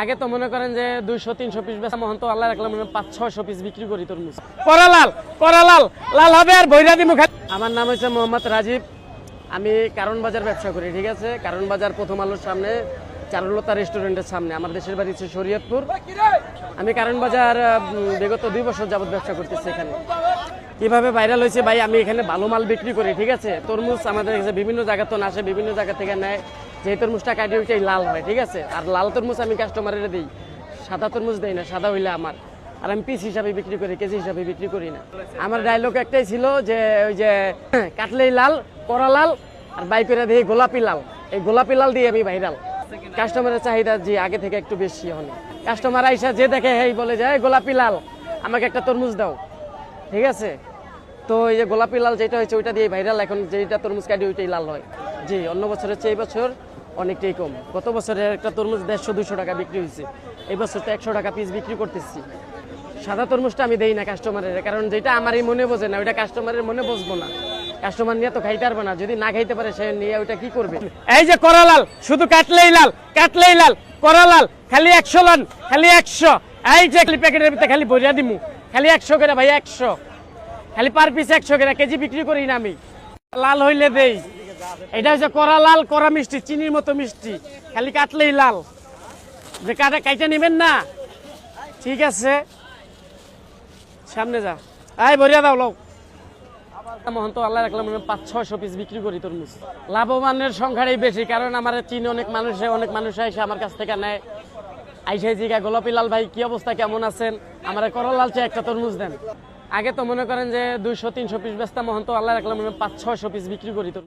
আগে তো মনে করেন যে দুইশো, তিনশো পিস বেচা মহন তো আল্লাহ রাখলাম পাঁচ, ছয়শো পিস বিক্রি করি তরমুজ। করালাল করালাল, লাল হবে আর বৈরা দিমু খাই আমার নাম হচ্ছে মোহাম্মদ রাজীব। আমি কারণ বাজার ব্যবসা করি, ঠিক আছে? কারণ বাজার প্রথম আলোর সামনে, চারুলতা রেস্টুরেন্টের সামনে। আমার দেশের বাড়ি হচ্ছে শরীয়তপুর। আমি কারণ বাজার বিগত দুই বছর যাবত ব্যবসা করতেছি এখানে। কীভাবে ভাইরাল হয়েছে ভাই, আমি এখানে ভালো মাল বিক্রি করি, ঠিক আছে? তরমুজ আমাদের বিভিন্ন জায়গা তো আসে, বিভিন্ন জায়গা থেকে নেয়। যে তরমুজটা কাটি ওইটাই লাল হয়, ঠিক আছে? আর লাল তরমুজ আমি কাস্টমারের দিই। সাদা তরমুজ দেই না, সাদা হইলে আমার। আর আমি পিস হিসাবে বিক্রি করি, কেজি হিসাবে বিক্রি করি না। আমার ডায়লগ একটাই ছিল যে, ওই যে, কাটলেই লাল, করা লাল, আর বাই করে দিয়ে গোলাপি লাল। এই গোলাপি লাল দিয়ে আমি ভাইরাল কাস্টমারের চাহিদা যে আগে থেকে একটু বেশি হয় কাস্টমার আইসা যে দেখে, হেই বলে যে গোলাপি লাল, আমাকে একটা তরমুজ দাও। ঠিক আছে? তো এই যে গোলাপি লাল যেটা হয়েছে, ওইটা দিয়ে ভাইরাল এখন যেটা তরমুজ কাটি, ওইটাই লাল হয়। জি, অন্য বছরের চেয়ে বছর অনেকটাই কম। গত বছরে একটা তরমুজ দেড়শো দুশো টাকা বিক্রি হয়েছে। এই বছর তো একশো টাকা পিস বিক্রি করতেছি। সাদা তরমুজটা আমি দেই না কাস্টমারের কারণ যেটা আমারই মনে বোঝে না, ওইটা কাস্টমারের মনে বসবো না। কাস্টমার নিয়ে তো খাইতে পারবে না, যদি না খাইতে পারে সে নিয়ে ওইটা কি করবে? এই যে করালাল, শুধু কাটলেই লাল কাটলেই লাল, করালাল, খালি একশো লাল খালি একশো। এই যে খালি প্যাকেটের ভিতরে খালি ভরিয়া দিমু, খালি একশো করে ভাই, একশো। খালি পার পিস একশো করে, কেজি বিক্রি করি না আমি। লাল হইলে দেই। এটা হচ্ছে করা লাল করা মিষ্টি, চিনির মতো মিষ্টি। খালি কাটলেই লাল। যে কাটা, কাইটা নেবেন না। ঠিক আছে। সামনে যা। আয় ভরিয়া দাও লোক মহন্ত, আল্লাহ রাখলাম পাঁচ, ছয়শো পিস বিক্রি করি তরমুজ। লাভবানের সংখ্যাটাই বেশি, কারণ আমার চিনি অনেক মানুষে, অনেক মানুষ এসে আমার কাছ থেকে নেয়। আইসাই জিগা, গোলাপি লাল, ভাই, কি অবস্থা, কেমন আছেন? আমার করলাল চেয়ে একটা তরমুজ দেন। আগে তো মনে করেন যে দুইশো, তিনশো পিস বেচতাম, মহন্ত, আল্লাহ রাখলাম পাঁচ, ছয়শো পিস বিক্রি করি তরমুজ।